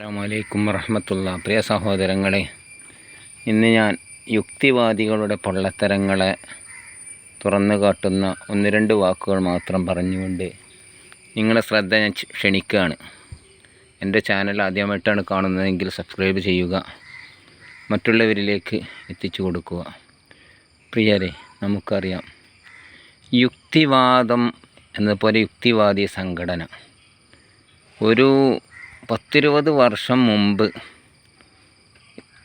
അസ്സാമലൈക്കും വറഹമത്തുള്ള. പ്രിയ സഹോദരങ്ങളെ ഇന്ന് ഞാൻ യുക്തിവാദികളുടെ പൊള്ളത്തരങ്ങളെ തുറന്നു കാട്ടുന്ന ഒന്ന് രണ്ട് വാക്കുകൾ മാത്രം പറഞ്ഞുകൊണ്ട് നിങ്ങളുടെ ശ്രദ്ധ ഞാൻ ക്ഷ- ക്ഷണിക്കുകയാണ്. എന്റെ ചാനൽ ആദ്യമായിട്ടാണ് കാണുന്നതെങ്കിൽ സബ്സ്ക്രൈബ് ചെയ്യുക മറ്റുള്ളവരിലേക്ക് എത്തിച്ചു കൊടുക്കുക. പ്രിയരെ നമുക്കറിയാം യുക്തിവാദം എന്നതുപോലെ യുക്തിവാദി സംഘടന ഒരു പത്തിരുപത് വർഷം മുമ്പ്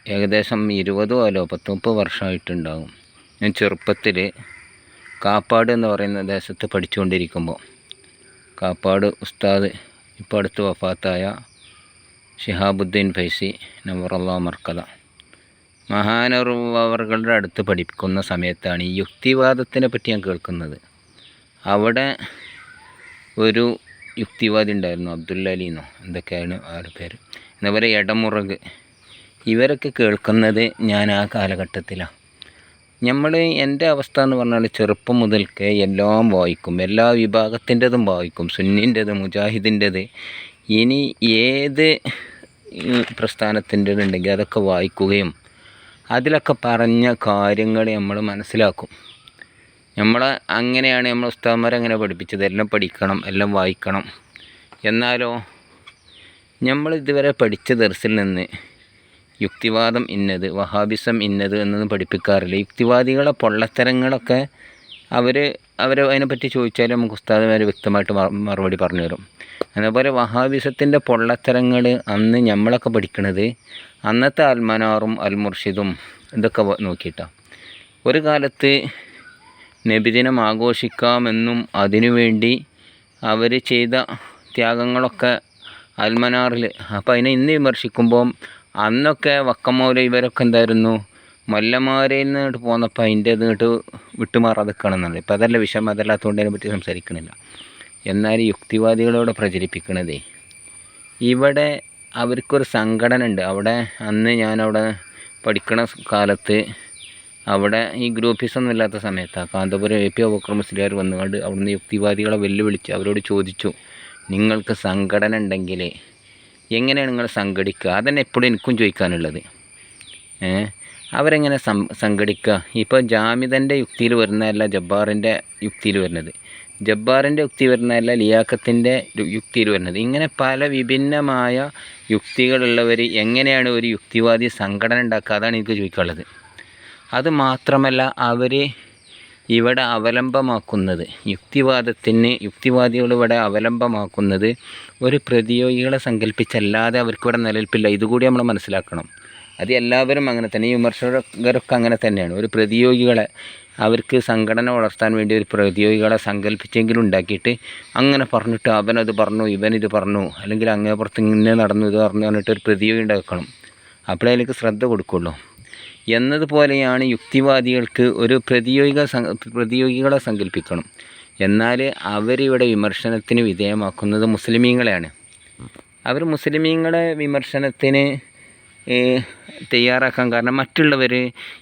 ഏകദേശം ഇരുപതോ അല്ലോ പത്ത് മുപ്പത് വർഷമായിട്ടുണ്ടാകും ഞാൻ ചെറുപ്പത്തിൽ കാപ്പാട് എന്ന് പറയുന്ന ദേശത്ത് പഠിച്ചുകൊണ്ടിരിക്കുമ്പോൾ കാപ്പാട് ഉസ്താദ് ഇപ്പോൾ അടുത്ത് വഫാത്തായ ഷിഹാബുദ്ദീൻ ഫൈസി നവറുള്ള മർക്കത മഹാനറുവറുകളുടെ അടുത്ത് പഠിക്കുന്ന സമയത്താണ് ഈ യുക്തിവാദത്തിനെ പറ്റി ഞാൻ കേൾക്കുന്നത്. അവിടെ ഒരു യുക്തിവാദി ഉണ്ടായിരുന്നു അബ്ദുല്ല അലി എന്നോ എന്തൊക്കെയാണ് ആരുടെ പേര്? എന്നപോലെ ഇടമുറക് ഇവരൊക്കെ കേൾക്കുന്നത് ഞാൻ ആ കാലഘട്ടത്തിലാണ് നമ്മൾ എന്റെ അവസ്ഥ എന്ന് പറഞ്ഞാൽ ചെറുപ്പം മുതൽക്കേ എല്ലാം വായിക്കും എല്ലാ വിഭാഗത്തിന്റെതും വായിക്കും സുന്നിന്റെത് മുജാഹിദിന്റെത്. ഇനി ഏത് പ്രസ്ഥാനത്തിന്റെ ഉണ്ടെങ്കിൽ അതൊക്കെ വായിക്കുകയും അതിലൊക്കെ പറഞ്ഞ കാര്യങ്ങൾ നമ്മൾ മനസ്സിലാക്കും. നമ്മൾ അങ്ങനെയാണ് നമ്മൾ ഉസ്താദ്മാർ അങ്ങനെ പഠിപ്പിച്ചത്. എല്ലാം പഠിക്കണം എല്ലാം വായിക്കണം. എന്നാലോ നമ്മൾ ഇതുവരെ പഠിച്ച ദർസിൽ നിന്ന് യുക്തിവാദം ഇന്നത് വഹാബിസം ഇന്നത് എന്നൊന്നും പഠിപ്പിക്കാറില്ല. യുക്തിവാദികളെ പൊള്ളത്തരങ്ങളൊക്കെ അവർ അവർ അതിനെപ്പറ്റി ചോദിച്ചാൽ നമുക്ക് ഉസ്താദ്മാർ വ്യക്തമായിട്ട് മറുപടി പറഞ്ഞു തരും. അതേപോലെ വഹാബിസത്തിന്റെ പൊള്ളത്തരങ്ങൾ അന്ന് നമ്മളൊക്കെ പഠിക്കണത് അന്നത്തെ അൽമനാറും അൽമുർഷിദും ഇതൊക്കെ നോക്കിയിട്ടാണ് ഒരു കാലത്ത് നബിദിനം ആഘോഷിക്കാമെന്നും അതിനുവേണ്ടി അവർ ചെയ്ത ത്യാഗങ്ങളൊക്കെ അൽമനാറിൽ അപ്പോൾ അതിനെ ഇന്ന് വിമർശിക്കുമ്പം അന്നൊക്കെ വക്കമൗല ഇവരൊക്കെ എന്തായിരുന്നു? മല്ലമാരയിൽ നിന്നിട്ട് പോന്നപ്പോൾ അതിന്റെ ഇതിട്ട് വിട്ടുമാറാതെ കാണുന്നുണ്ട് ഇപ്പം അതല്ല വിഷയം അതല്ലാത്തതുകൊണ്ട് അതിനെ പറ്റി സംസാരിക്കണില്ല. എന്നാൽ യുക്തിവാദികളോട് പ്രചരിപ്പിക്കണതേ. ഇവിടെ അവർക്കൊരു സംഘടന ഉണ്ട് അവിടെ അന്ന് ഞാനവിടെ പഠിക്കണ കാലത്ത് അവിടെ ഈ ഗ്രൂപ്പിസൊന്നും ഇല്ലാത്ത സമയത്താണ് കാന്തപുരം എ പി അബൂക്കർ മുസ്ലിയാർ വന്നുകൊണ്ട് അവിടുന്ന് യുക്തിവാദികളെ വെല്ലുവിളിച്ച് അവരോട് ചോദിച്ചു നിങ്ങൾക്ക് സംഘടന ഉണ്ടെങ്കിൽ എങ്ങനെയാണ് നിങ്ങൾ സംഘടിക്കുക? അതന്നെ എപ്പോഴും എനിക്കും ചോദിക്കാനുള്ളത്. അവരെങ്ങനെ സം സംഘടിക്കുക? ഇപ്പോൾ ജാമിദന്റെ യുക്തിയിൽ വരുന്നതല്ല ജബ്ബാറിന്റെ യുക്തിയിൽ വരുന്നത്. ജബ്ബാറിന്റെ യുക്തി വരുന്നതല്ല ലിയാക്കത്തിന്റെ യുക്തിയിൽ വരുന്നത്. ഇങ്ങനെ പല വിഭിന്നമായ യുക്തികളുള്ളവർ എങ്ങനെയാണ് ഒരു യുക്തിവാദി സംഘടന ഉണ്ടാക്കുക? അതാണ് എനിക്ക് ചോദിക്കാനുള്ളത്. അത് മാത്രമല്ല അവരെ ഇവിടെ അവലംബമാക്കുന്നത്. യുക്തിവാദത്തിന് യുക്തിവാദികൾ ഇവിടെ അവലംബമാക്കുന്നത് ഒരു പ്രതിയോഗികളെ സങ്കല്പിച്ചല്ലാതെ അവർക്കിവിടെ നിലനിൽപ്പില്ല. ഇതുകൂടി നമ്മൾ മനസ്സിലാക്കണം. അത് എല്ലാവരും അങ്ങനെ തന്നെ ഈ വിമർശകരൊക്കെ അങ്ങനെ തന്നെയാണ്. ഒരു പ്രതിയോഗികളെ അവർക്ക് സംഘടന വളർത്താൻ വേണ്ടി ഒരു പ്രതിയോഗികളെ സങ്കല്പിച്ചെങ്കിലും ഉണ്ടാക്കിയിട്ട് അങ്ങനെ പറഞ്ഞിട്ട് അവനത് പറഞ്ഞു ഇവനിത് പറഞ്ഞു അല്ലെങ്കിൽ അങ്ങേ പുറത്ത് ഇങ്ങനെ നടന്നു ഇത് പറഞ്ഞു പറഞ്ഞിട്ട് ഒരു പ്രതിയോഗി ഉണ്ടാക്കണം. അപ്പോഴേ അതിലേക്ക് ശ്രദ്ധ കൊടുക്കുള്ളൂ. എന്നതുപോലെയാണ് യുക്തിവാദികൾക്ക് ഒരു പ്രതിയോഗിക പ്രതിയോഗികളെ സങ്കല്പിക്കണം എന്നാൽ അവരിവിടെ വിമർശനത്തിന് വിധേയമാക്കുന്നത് മുസ്ലിമീങ്ങളെയാണ്. അവർ മുസ്ലിമീങ്ങളെ വിമർശനത്തിന് തയ്യാറാക്കാൻ കാരണം മറ്റുള്ളവർ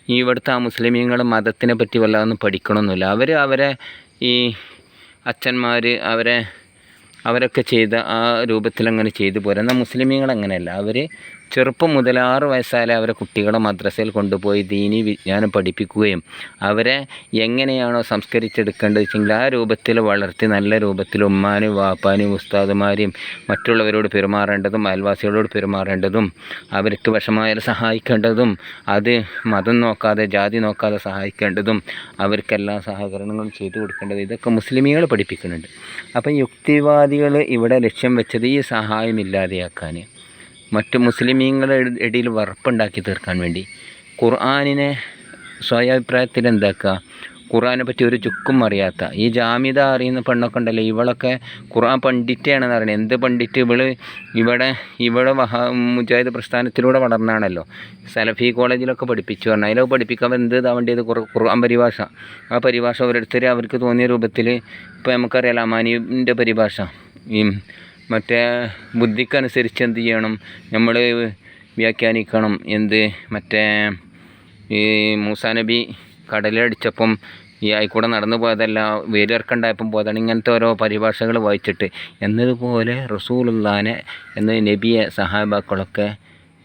ഇവിടുത്തെ ആ മുസ്ലിമീങ്ങൾ മതത്തിനെ പറ്റി വല്ലാതൊന്നും പഠിക്കണമെന്നില്ല അവർ അവരെ ഈ അച്ഛന്മാർ അവരെ അവരൊക്കെ ചെയ്ത ആ രൂപത്തിൽ അങ്ങനെ ചെയ്തു പോരാ. എന്നാൽ മുസ്ലിമീങ്ങൾ അങ്ങനെയല്ല അവർ ചെറുപ്പം മുതൽ ആറ് വയസ്സായാലും അവരെ കുട്ടികളെ മദ്രസയിൽ കൊണ്ടുപോയി ദീനി വിജ്ഞാനം പഠിപ്പിക്കുകയും അവരെ എങ്ങനെയാണോ സംസ്കരിച്ചെടുക്കേണ്ടത് ആ രൂപത്തിൽ വളർത്തി നല്ല രൂപത്തിൽ ഉമ്മാനും വാപ്പാനും ഉസ്താദുമാരെയും മറ്റുള്ളവരോട് പെരുമാറേണ്ടതും അയൽവാസികളോട് പെരുമാറേണ്ടതും അവർക്ക് വിഷമായാലും സഹായിക്കേണ്ടതും അത് മതം നോക്കാതെ ജാതി നോക്കാതെ സഹായിക്കേണ്ടതും അവർക്കെല്ലാ സഹകരണങ്ങളും ചെയ്തു കൊടുക്കേണ്ടത് ഇതൊക്കെ മുസ്ലിമികൾ പഠിപ്പിക്കുന്നുണ്ട്. അപ്പം യുക്തിവാദികൾ ഇവിടെ ലക്ഷ്യം വെച്ചത് ഈ സഹായം ഇല്ലാതെയാക്കാൻ. മറ്റ് മുസ്ലിമീങ്ങളുടെ ഇട- ഇടയിൽ വറപ്പുണ്ടാക്കി തീർക്കാൻ വേണ്ടി ഖുർആാനിനെ സ്വയാഭിപ്രായത്തിൽ എന്താക്കുക ഖുർആാനെ പറ്റി ഒരു ചുക്കും അറിയാത്ത. ഈ ജാമിത അറിയുന്ന പെണ്ണൊക്കെ ഉണ്ടല്ലോ ഇവളൊക്കെ ഖുർആൻ പണ്ഡിറ്റാണെന്ന് അറിയണം എന്ത് പണ്ഡിറ്റ്? ഇവൾ ഇവിടെ ഇവിടെ മഹാ മുജാഹിദ് പ്രസ്ഥാനത്തിലൂടെ വളർന്നാണല്ലോ. സലഫി കോളേജിലൊക്കെ പഠിപ്പിച്ചു പറഞ്ഞു. അതിലൊക്കെ പഠിപ്പിക്കാൻ എന്ത് ഇതാവേണ്ടത് ഖുർആൻ പരിഭാഷ. ആ പരിഭാഷ ഓരോരുത്തർ അവർക്ക് തോന്നിയ രൂപത്തിൽ ഇപ്പോൾ നമുക്കറിയാലോ അമാനിന്റെ പരിഭാഷ. ഈ മറ്റേ ബുദ്ധിക്കനുസരിച്ച് എന്ത് ചെയ്യണം? നമ്മൾ വ്യാഖ്യാനിക്കണം. എന്ത്? മറ്റേ ഈ മൂസാ നബി കടലടിച്ചപ്പം ഈ ആയിക്കൂടെ നടന്നു പോയതല്ല വേലിയിറക്കണ്ടായപ്പം പോയതാണ് ഇങ്ങനത്തെ ഓരോ പരിഭാഷകൾ വായിച്ചിട്ട്. എന്നതുപോലെ റസൂലുള്ളാനെ എന്ന നബിയെ സഹാബാക്കളൊക്കെ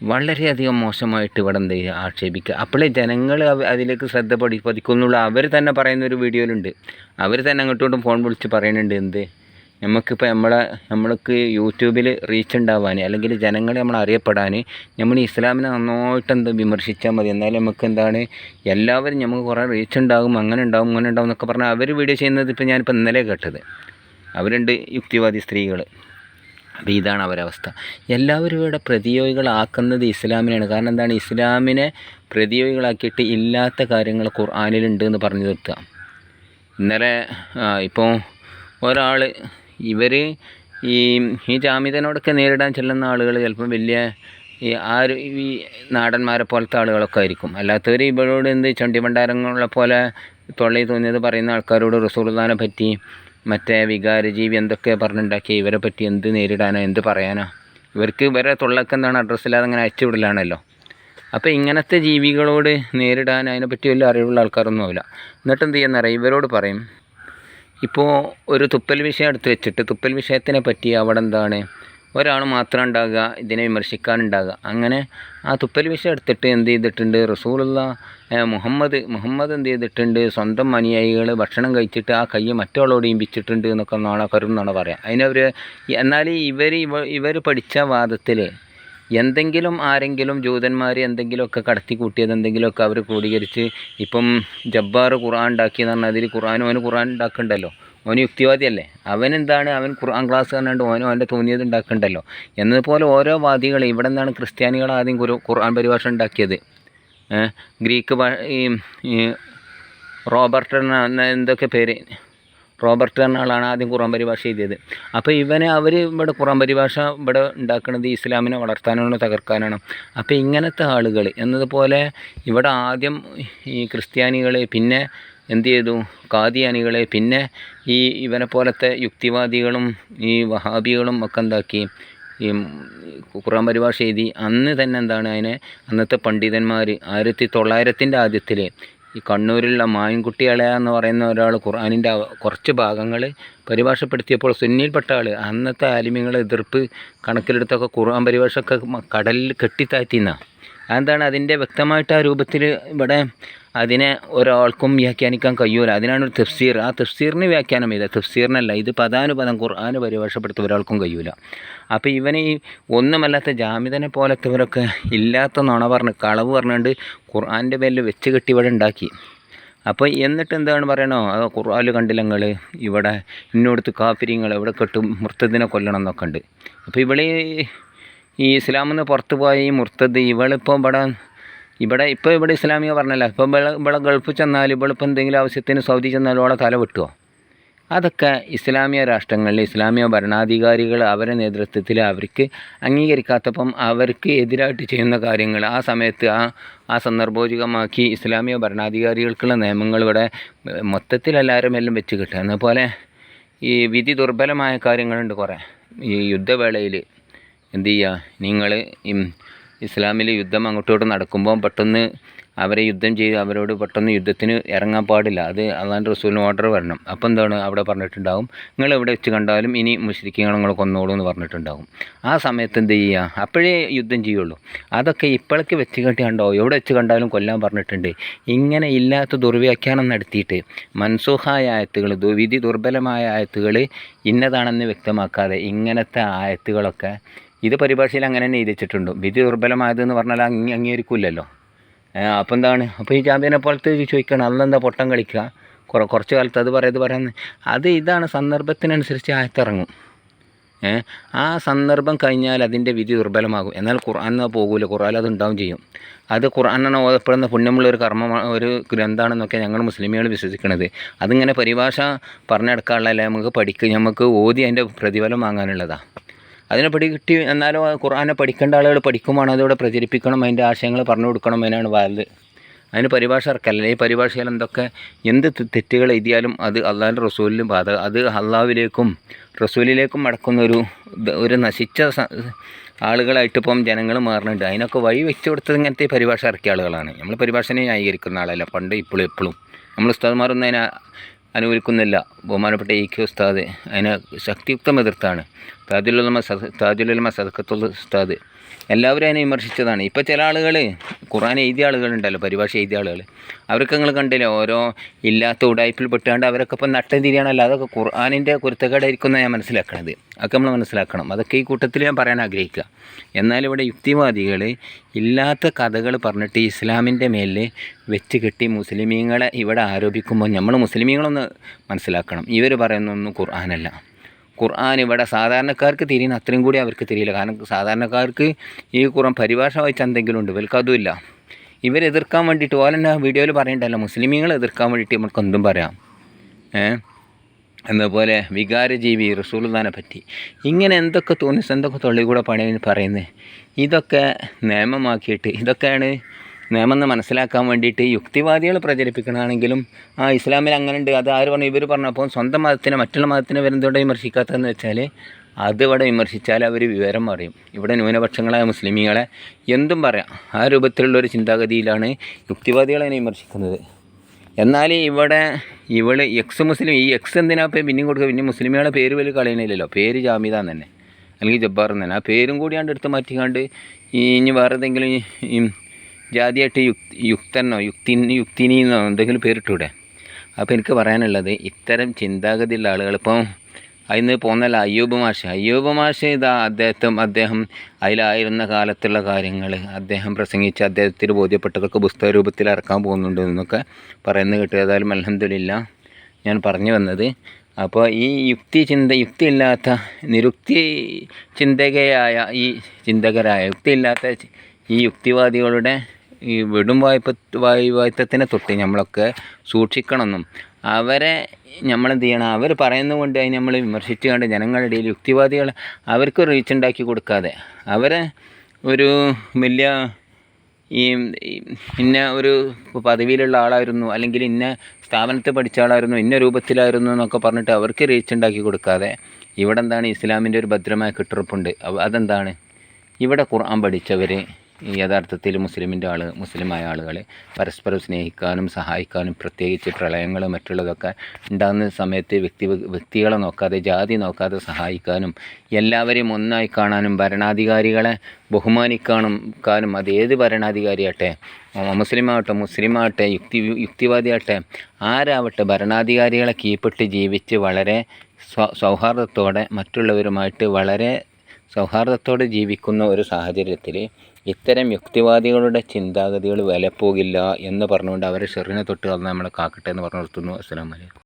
വളരെയധികം മോശമായിട്ട് ഇവിടെ എന്ത് ചെയ്യുക? ആക്ഷേപിക്കുക. അപ്പോൾ ജനങ്ങൾ അതിലേക്ക് ശ്രദ്ധ പഠി പതിക്കുന്നുള്ള അവർ തന്നെ പറയുന്ന ഒരു വീഡിയോയിലുണ്ട്. അവർ തന്നെ അങ്ങോട്ടും ഫോൺ വിളിച്ച് പറയുന്നുണ്ട് എന്ത്? നമുക്കിപ്പോൾ നമ്മളെ നമ്മൾക്ക് യൂട്യൂബിൽ റീച്ച് ഉണ്ടാവാൻ അല്ലെങ്കിൽ ജനങ്ങളെ നമ്മൾ അറിയപ്പെടാൻ നമ്മൾ ഇസ്ലാമിനെ നന്നായിട്ട് എന്ത് വിമർശിച്ചാൽ മതി. എന്നാലും നമുക്ക് എന്താണ് എല്ലാവരും നമുക്ക് കുറേ റീച്ച് ഉണ്ടാകും അങ്ങനെ ഉണ്ടാകും അങ്ങനെ ഉണ്ടാകും എന്നൊക്കെ പറഞ്ഞാൽ അവർ വീഡിയോ ചെയ്യുന്നത് ഇപ്പോൾ ഞാനിപ്പോൾ ഇന്നലെ കേട്ടത്. അവരുണ്ട് യുക്തിവാദി സ്ത്രീകൾ അപ്പോൾ ഇതാണ് അവരവസ്ഥ. എല്ലാവരും ഇവിടെ പ്രതിയോഗികളാക്കുന്നത് ഇസ്ലാമിനാണ് കാരണം എന്താണ് ഇസ്ലാമിനെ പ്രതിയോഗികളാക്കിയിട്ട് ഇല്ലാത്ത കാര്യങ്ങൾ ഖുർആാനിലുണ്ട് എന്ന് പറഞ്ഞു തീർക്കുക. ഇന്നലെ ഇപ്പോൾ ഒരാൾ ഇവർ ഈ ഈ ജാമ്യതനോടൊക്കെ നേരിടാൻ ചെല്ലുന്ന ആളുകൾ ചിലപ്പം വലിയ ഈ ആ ഒരു ഈ നാടന്മാരെ പോലത്തെ ആളുകളൊക്കെ ആയിരിക്കും. അല്ലാത്തവർ ഇവരോട് എന്ത് ചണ്ടിമണ്ടാരങ്ങളെ പോലെ തൊള്ളി തോന്നിയത് പറയുന്ന ആൾക്കാരോട് റസൂൽദാനെ പറ്റി മറ്റേ വികാരജീവി എന്തൊക്കെ പറഞ്ഞുണ്ടാക്കി ഇവരെ പറ്റി എന്ത് നേരിടാനോ എന്ത് പറയാനോ? ഇവർക്ക് ഇവരെ തൊള്ളക്ക് എന്താണ് അഡ്രസ്സില്ലാതെ അങ്ങനെ അയച്ചു വിടലാണല്ലോ. അപ്പോൾ ഇങ്ങനത്തെ ജീവികളോട് നേരിടാൻ അതിനെപ്പറ്റി വലിയ അറിവുള്ള ആൾക്കാരൊന്നുമില്ല എന്നിട്ട് എന്ത് ചെയ്യുന്നറിയാം? ഇവരോട് പറയും ഇപ്പോൾ ഒരു തുപ്പൽ വിഷയം എടുത്ത് വെച്ചിട്ട് തുപ്പൽ വിഷയത്തിനെ പറ്റി അവിടെ എന്താണ്? ഒരാൾ മാത്രം ഉണ്ടാകുക ഇതിനെ വിമർശിക്കാനുണ്ടാകുക അങ്ങനെ ആ തുപ്പൽ വിഷയം എടുത്തിട്ട് എന്ത് ചെയ്തിട്ടുണ്ട്? റസൂലുള്ള മുഹമ്മദ് മുഹമ്മദ് എന്ത് ചെയ്തിട്ടുണ്ട്? സ്വന്തം അനുയായികൾ ഭക്ഷണം കഴിച്ചിട്ട് ആ കൈ മറ്റുള്ളവരോട് ഇമ്പിച്ചിട്ടുണ്ട് എന്നൊക്കെ നാളെ കരുന്നാണ് പറയാം അതിനവർ എന്നാൽ ഇവർ ഇവ ഇവർ പഠിച്ച വാദത്തിൽ എന്തെങ്കിലും ആരെങ്കിലും ജൂതന്മാർ എന്തെങ്കിലുമൊക്കെ കടത്തി കൂട്ടിയത് എന്തെങ്കിലുമൊക്കെ അവർ ക്രോഡീകരിച്ച് ഇപ്പം ജബ്ബാർ ഖുർആൻ ഉണ്ടാക്കിയെന്ന് പറഞ്ഞാൽ അതിൽ ഖുർആാനും അവന് ഖുർആൻ ഉണ്ടാക്കണ്ടല്ലോ. ഓന് യുക്തിവാദിയല്ലേ? അവനെന്താണ്? അവൻ ഖുർആൻ ക്ലാസ് പറഞ്ഞുകൊണ്ട് ഓനും അവന്റെ തോന്നിയത് ഉണ്ടാക്കണ്ടല്ലോ. എന്നതുപോലെ ഓരോ വാദികൾ ഇവിടെ നിന്നാണ് ക്രിസ്ത്യാനികൾ ആദ്യം ഖുർ ഖുർആൻ പരിഭാഷ ഉണ്ടാക്കിയത്. ഗ്രീക്ക് ഈ റോബർട്ടൻ എന്തൊക്കെ പേര്? റോബർട്ട് എന്ന ആളാണ് ആദ്യം ഖുറാൻ പരിഭാഷ എഴുതിയത്. അപ്പോൾ ഇവനെ അവർ ഇവിടെ ഖുറാൻ പരിഭാഷ ഇവിടെ ഉണ്ടാക്കുന്നത് ഇസ്ലാമിനെ വളർത്താനാണ് തകർക്കാനാണ്. അപ്പോൾ ഇങ്ങനത്തെ ആളുകൾ എന്നതുപോലെ ഇവിടെ ആദ്യം ഈ ക്രിസ്ത്യാനികളെ പിന്നെ എന്ത് ചെയ്തു? കാദിയാനികളെ പിന്നെ ഈ ഇവനെ പോലത്തെ യുക്തിവാദികളും ഈ വഹാബികളും ഒക്കെ എന്താക്കി? ഈ ഖുറാൻ പരിഭാഷ എഴുതി. അന്ന് തന്നെ എന്താണ് അതിനെ അന്നത്തെ പണ്ഡിതന്മാർ ആയിരത്തി തൊള്ളായിരത്തിന്റെ ആദ്യത്തിൽ ഈ കണ്ണൂരിലുള്ള മായൻകുട്ടികളെ എന്ന് പറയുന്ന ഒരാൾ ഖുർആാനിന്റെ കുറച്ച് ഭാഗങ്ങൾ പരിഭാഷപ്പെടുത്തിയപ്പോൾ സുന്നിയിൽപ്പെട്ട ആൾ അന്നത്തെ ആലിമ്യങ്ങളെ എതിർപ്പ് കണക്കിലെടുത്തൊക്കെ ഖുർആൻ പരിഭാഷയൊക്കെ കടലിൽ കെട്ടിത്താഴ്ത്തിന്നാ അതെന്താണ് അതിന്റെ വ്യക്തമായിട്ട് ആ രൂപത്തിൽ ഇവിടെ അതിനെ ഒരാൾക്കും വ്യാഖ്യാനിക്കാൻ കഴിയൂല. അതിനാണ് ഒരു തഫ്സീർ. ആ തഫ്സീറിന് വ്യാഖ്യാനം ചെയ്ത തഫ്സീറിനല്ല. ഇത് പദാനുപദം ഖുർആാന് പരിഭാഷപ്പെടുത്ത ഒരാൾക്കും കഴിയൂല. അപ്പോൾ ഇവന് ഈ ഒന്നുമല്ലാത്ത ജാമിതനെ പോലത്തെവരൊക്കെ ഇല്ലാത്ത നുണ പറഞ്ഞ് കളവ് പറഞ്ഞുകൊണ്ട് ഖുർആാന്റെ പേരിൽ വെച്ച് കെട്ടി ഇവിടെ ഉണ്ടാക്കി. അപ്പോൾ എന്നിട്ട് എന്താണ് പറയണോ? അതോ ഖുർആാനിൽ കണ്ടില്ലങ്ങൾ ഇവിടെ ഇന്നോടത്ത് കാഫിരിങ്ങൾ ഇവിടെ കെട്ടും? മുർത്തദിനെ കൊല്ലണം എന്നൊക്കെ ഉണ്ട്. അപ്പോൾ ഇവളെ ഈ ഇസ്ലാമിൽ നിന്ന് പുറത്ത് പോയ ഈ മുർത്തദ് ഇവളിപ്പോൾ ഇവിടെ ഇവിടെ ഇപ്പോൾ ഇവിടെ ഇസ്ലാമിക പറഞ്ഞല്ല. ഇപ്പോൾ ഇവിടെ ഇവിടെ ഗൾഫിൽ ചെന്നാൽ ഇപ്പോൾ എന്തെങ്കിലും ആവശ്യത്തിന് സൗദി ചെന്നാൽ അവിടെ തല വെട്ടുമോ അതൊക്കെ ഇസ്ലാമിക രാഷ്ട്രങ്ങളിൽ ഇസ്ലാമിക ഭരണാധികാരികൾ അവരുടെ നേതൃത്വത്തിൽ അവർക്ക് അംഗീകരിക്കാത്തപ്പം അവർക്ക് എതിരായിട്ട് ചെയ്യുന്ന കാര്യങ്ങൾ ആ സമയത്ത് ആ ആ സന്ദർഭോചികമാക്കി ഇസ്ലാമിക ഭരണാധികാരികൾക്കുള്ള നിയമങ്ങൾ ഇവിടെ മൊത്തത്തിൽ എല്ലാവരും എല്ലാം വെച്ച് കിട്ടുക. എന്നപോലെ ഈ വിധി ദുർബലമായ കാര്യങ്ങളുണ്ട് കുറേ. ഈ യുദ്ധവേളയിൽ എന്ത് ചെയ്യുക? നിങ്ങൾ ഇസ്ലാമിൽ യുദ്ധം അങ്ങോട്ടും ഇങ്ങോട്ടും നടക്കുമ്പോൾ പെട്ടെന്ന് അവരെ യുദ്ധം ചെയ്ത് അവരോട് പെട്ടെന്ന് യുദ്ധത്തിന് ഇറങ്ങാൻ പാടില്ല. അത് അള്ളാന്റെ റസൂലിന് ഓർഡർ വരണം. അപ്പോൾ എന്താണ് അവിടെ പറഞ്ഞിട്ടുണ്ടാവും? നിങ്ങൾ എവിടെ വെച്ച് കണ്ടാലും ഇനി മുസ്ലിക്കുകൾ നിങ്ങൾ കൊന്നോളൂ എന്ന് പറഞ്ഞിട്ടുണ്ടാവും. ആ സമയത്ത് എന്ത് ചെയ്യുക? അപ്പോഴേ യുദ്ധം ചെയ്യുള്ളൂ. അതൊക്കെ ഇപ്പോഴേക്ക് വെച്ച് കെട്ടിയാണ്ടോ? എവിടെ വെച്ച് കണ്ടാലും കൊല്ലാൻ പറഞ്ഞിട്ടുണ്ട്. ഇങ്ങനെ ഇല്ലാത്ത ദുർവ്യാഖ്യാനം നടത്തിയിട്ട് മൻസൂഹായ ആയത്തുകൾ വിധി ദുർബലമായ ആയത്തുകൾ ഇന്നതാണെന്ന് വ്യക്തമാക്കാതെ ഇങ്ങനത്തെ ആയത്തുകളൊക്കെ ഇത് പരിഭാഷയിൽ അങ്ങനെ തന്നെ എഴുതിച്ചിട്ടുണ്ട്. വിധി ദുർബലമായതെന്ന് പറഞ്ഞാൽ അങ്ങ് അംഗീകരിക്കില്ലല്ലോ. അപ്പോൾ എന്താണ്? അപ്പോൾ ഈ ചാമ്പ്യനെ പോലത്തെ ചോദിക്കണം അന്നെന്താ പൊട്ടം കളിക്കുക? കുറേ കുറച്ച് കാലത്ത് അത് പറയാം ഇത് അത് ഇതാണ് സന്ദർഭത്തിനനുസരിച്ച് ആയത്തിറങ്ങും. ആ സന്ദർഭം കഴിഞ്ഞാൽ അതിന്റെ വിധി ദുർബലമാകും. എന്നാൽ ഖുർആൻ പോകൂല. ഖുർആൻ അത് ഉണ്ടാവും ചെയ്യും. അത് ഖുർആാനാണ് ഓതപ്പെടുന്ന പുണ്യമുള്ള ഒരു കർമ്മ ഒരു ഗ്രന്ഥമാണെന്നൊക്കെ ഞങ്ങൾ മുസ്ലിമുകൾ വിശ്വസിക്കുന്നത് അതിങ്ങനെ പരിഭാഷ പറഞ്ഞെടുക്കാനുള്ളതല്ല നമുക്ക് പഠിക്കുക നമുക്ക് ഓതി അതിന്റെ പ്രതിഫലം വാങ്ങാനുള്ളതാണ് അതിനെ പഠിക്കി എന്നാലും ഖുർആനെ പഠിക്കേണ്ട ആളുകൾ പഠിക്കുമാണ് അതോടെ പ്രചരിപ്പിക്കണം അതിന്റെ ആശയങ്ങൾ പറഞ്ഞു കൊടുക്കണം അതിനാണ് വലുത് അതിന് പരിഭാഷ ഇറക്കല്ല ഈ പരിഭാഷയിൽ എന്തൊക്കെ എന്ത് തെറ്റുകൾ എഴുതിയാലും അത് അള്ളാഹിന്റെ റസൂലിലും ബാധ അത് അള്ളാഹുവിലേക്കും റസൂലിലേക്കും അടക്കുന്ന ഒരു ഒരു നശിച്ച ആളുകളായിട്ട് ഇപ്പം ജനങ്ങൾ മാറുന്നുണ്ട്. അതിനൊക്കെ വഴി വെച്ച് കൊടുത്തത് ഇങ്ങനത്തെ പരിഭാഷ ഇറക്കിയ ആളുകളാണ്. നമ്മൾ പരിഭാഷനെ ന്യായീകരിക്കുന്ന ആളല്ല. പണ്ട് ഇപ്പോഴും എപ്പോഴും നമ്മൾ ഉസ്താദ്മാരൊന്നും അതിനെ അനുകൂലിക്കുന്നില്ല. ബഹുമാനപ്പെട്ട ഇ കെ ഉസ്താദ് അതിനെ ശക്തിയുക്തം എതിർത്താണ്. താജുലമ താജുലുലമ സദക്കത്തുൽ ഉസ്താദ്. എല്ലാവരും അതിനെ വിമർശിച്ചതാണ്. ഇപ്പോൾ ചില ആളുകൾ ഖുറാൻ എഴുതിയ ആളുകളുണ്ടല്ലോ പരിഭാഷ എഴുതിയ ആളുകൾ അവർക്ക് നിങ്ങൾ കണ്ടില്ലേ ഓരോ ഇല്ലാത്ത ഉടായ്പിൽ പെട്ടുകൊണ്ട് അവരൊക്കെ ഇപ്പം നട്ടം തിരിയാണല്ലോ അതൊക്കെ ഖുർആാനിന്റെ കുരുത്തക്കേടായിരിക്കും ഞാൻ മനസ്സിലാക്കണത്. അതൊക്കെ നമ്മൾ മനസ്സിലാക്കണം. അതൊക്കെ ഈ കൂട്ടത്തിൽ ഞാൻ പറയാൻ ആഗ്രഹിക്കുക. എന്നാൽ ഇവിടെ യുക്തിവാദികൾ ഇല്ലാത്ത കഥകൾ പറഞ്ഞിട്ട് ഇസ്ലാമിന്റെ മേലിൽ വെച്ച് കെട്ടി മുസ്ലിമീങ്ങളെ ഇവിടെ ആരോപിക്കുമ്പോൾ നമ്മൾ മുസ്ലിമീങ്ങളൊന്ന് മനസ്സിലാക്കണം. ഇവർ പറയുന്നൊന്നും ഖുർആാനല്ല. ഖുർആൻ ഇവിടെ സാധാരണക്കാർക്ക് തിരിയുന്ന അത്രയും കൂടി അവർക്ക് തിരിയില്ല. കാരണം സാധാരണക്കാർക്ക് ഈ ഖുർആൻ പരിഭാഷ വായിച്ച എന്തെങ്കിലും ഉണ്ട്. ഇവർക്ക് അതുമില്ല ഇവർ എതിർക്കാൻ വേണ്ടിയിട്ട് തന്നെ വീഡിയോയിൽ പറയണ്ടല്ലോ മുസ്ലിമീങ്ങൾ എതിർക്കാൻ വേണ്ടിയിട്ട് നമുക്ക് എന്തും പറയാം. ഏഹ് എന്നപോലെ വികാരജീവി റസൂൽദാനെ പറ്റി. ഇങ്ങനെ എന്തൊക്കെ തോന്നിസ് എന്തൊക്കെ തൊള്ളി കൂടെ പണി പറയുന്നത് ഇതൊക്കെ നിയമമാക്കിയിട്ട് ഇതൊക്കെയാണ് നിയമം എന്ന് മനസ്സിലാക്കാൻ വേണ്ടിയിട്ട് യുക്തിവാദികൾ പ്രചരിപ്പിക്കണമെങ്കിലും ആ ഇസ്ലാമിൽ അങ്ങനെ ഉണ്ട് അത് ആര് പറഞ്ഞു? ഇവർ പറഞ്ഞപ്പോൾ സ്വന്തം മതത്തിനെ മറ്റുള്ള മതത്തിനെ വരുന്നതോടെ വിമർശിക്കാത്തതെന്ന് വെച്ചാൽ അത് ഇവിടെ വിമർശിച്ചാൽ അവർ വിവരം അറിയും ഇവിടെ ന്യൂനപക്ഷങ്ങളായ മുസ്ലിമീങ്ങളെ എന്തും പറയാം. ആ രൂപത്തിലുള്ള ഒരു ചിന്താഗതിയിലാണ് യുക്തിവാദികളെ വിമർശിക്കുന്നത്. എന്നാൽ ഇവിടെ ഇവൾ എക്സ് മുസ്ലിം ഈ എക്സ് എന്തിനാ പേര് പിന്നെയും കൊടുക്കുക? പിന്നെ മുസ്ലിമുകളെ പേര് വലിയ കളയണില്ലല്ലോ. പേര് എന്നെ തന്നെ. അല്ലെങ്കിൽ ജബ്ബാർ തന്നെ. ആ പേരും കൂടിയാണ്ട് എടുത്ത് മാറ്റിക്കാണ്ട് ഇനി വേറെ ഈ ജാതിയായിട്ട് യുക് യുക്തനോ യുക്തി യുക്തിനിന്നോ എന്തെങ്കിലും പേരിട്ടൂടെ? അപ്പോൾ എനിക്ക് പറയാനുള്ളത് ഇത്തരം ചിന്താഗതിയുള്ള ആളുകൾ ഇപ്പം അതിന് പോകുന്നല്ല അയ്യൂബ് മാഷ്. അയ്യൂബ് മാഷ് ഇതാ അദ്ദേഹത്തും അദ്ദേഹം അതിലായിരുന്ന കാലത്തുള്ള കാര്യങ്ങൾ അദ്ദേഹം പ്രസംഗിച്ച് അദ്ദേഹത്തിന് ബോധ്യപ്പെട്ടതൊക്കെ പുസ്തക രൂപത്തിൽ ഇറക്കാൻ പോകുന്നുണ്ട് എന്നൊക്കെ പറയുന്നത് കേട്ടു ഏതായാലും ഞാൻ പറഞ്ഞു വന്നത്. അപ്പോൾ ഈ യുക്തി ചിന്ത യുക്തിയില്ലാത്ത നിരുക്തി ചിന്തകയായ ഈ ചിന്തകരായ യുക്തിയില്ലാത്ത ഈ യുക്തിവാദികളുടെ ഈ വെടും വായ്പ വായ്വായ്ത്തത്തിനെ തൊട്ട് നമ്മളൊക്കെ സൂക്ഷിക്കണമെന്നും അവരെ നമ്മൾ നമ്മളെന്ത് ചെയ്യണം അവർ പറയുന്നത് കൊണ്ട് അതിന് നമ്മൾ വിമർശിച്ചുകൊണ്ട് ജനങ്ങളുടെ ഇടയിൽ യുക്തിവാദികൾ അവർക്ക് റീച്ച് ഉണ്ടാക്കി കൊടുക്കാതെ അവരെ ഒരു വലിയ ഈ ഇന്ന ഒരു പദവിയിലുള്ള ആളായിരുന്നു അല്ലെങ്കിൽ ഇന്ന സ്ഥാപനത്തിൽ പഠിച്ച ആളായിരുന്നു ഇന്ന രൂപത്തിലായിരുന്നു എന്നൊക്കെ പറഞ്ഞിട്ട് അവർക്ക് റീച്ച് ഉണ്ടാക്കി കൊടുക്കാതെ ഇവിടെ എന്താണ് ഇസ്ലാമിന്റെ ഒരു ഭദ്രമായ കെട്ടുറപ്പുണ്ട്. അതെന്താണ്? ഇവിടെ ഖുർആൻ പഠിച്ചവർ യഥാർത്ഥത്തിൽ മുസ്ലിമിന്റെ ആൾ മുസ്ലിമായ ആളുകൾ പരസ്പരം സ്നേഹിക്കാനും സഹായിക്കാനും പ്രത്യേകിച്ച് പ്രളയങ്ങൾ മറ്റുള്ളതൊക്കെ ഉണ്ടാകുന്ന സമയത്ത് വ്യക്തി വ്യക്തികളെ നോക്കാതെ ജാതി നോക്കാതെ സഹായിക്കാനും എല്ലാവരെയും ഒന്നായി കാണാനും ഭരണാധികാരികളെ ബഹുമാനിക്കാനും കാനും അത് ഏത് ഭരണാധികാരിയാട്ടെ മുസ്ലിമാവട്ടെ മുസ്ലിമാവട്ടെ യുക്തി യുക്തിവാദിയാട്ടെ ആരാവട്ടെ ഭരണാധികാരികളെ കീഴ്പ്പെട്ട് ജീവിച്ച് വളരെ സൗഹാർദ്ദത്തോടെ മറ്റുള്ളവരുമായിട്ട് വളരെ സൗഹാർദ്ദത്തോടെ ജീവിക്കുന്ന ഒരു സാഹചര്യത്തിൽ ഇത്തരം യുക്തിവാദികളുടെ ചിന്താഗതികൾ വിലപ്പോകില്ല എന്ന് പറഞ്ഞുകൊണ്ട് അവരെ ഷെറിനെ തൊട്ട് അത് നമ്മളെ കാക്കട്ടെ എന്ന് പറഞ്ഞു നിർത്തുന്നു. അസ്സലാമു അലൈക്കും.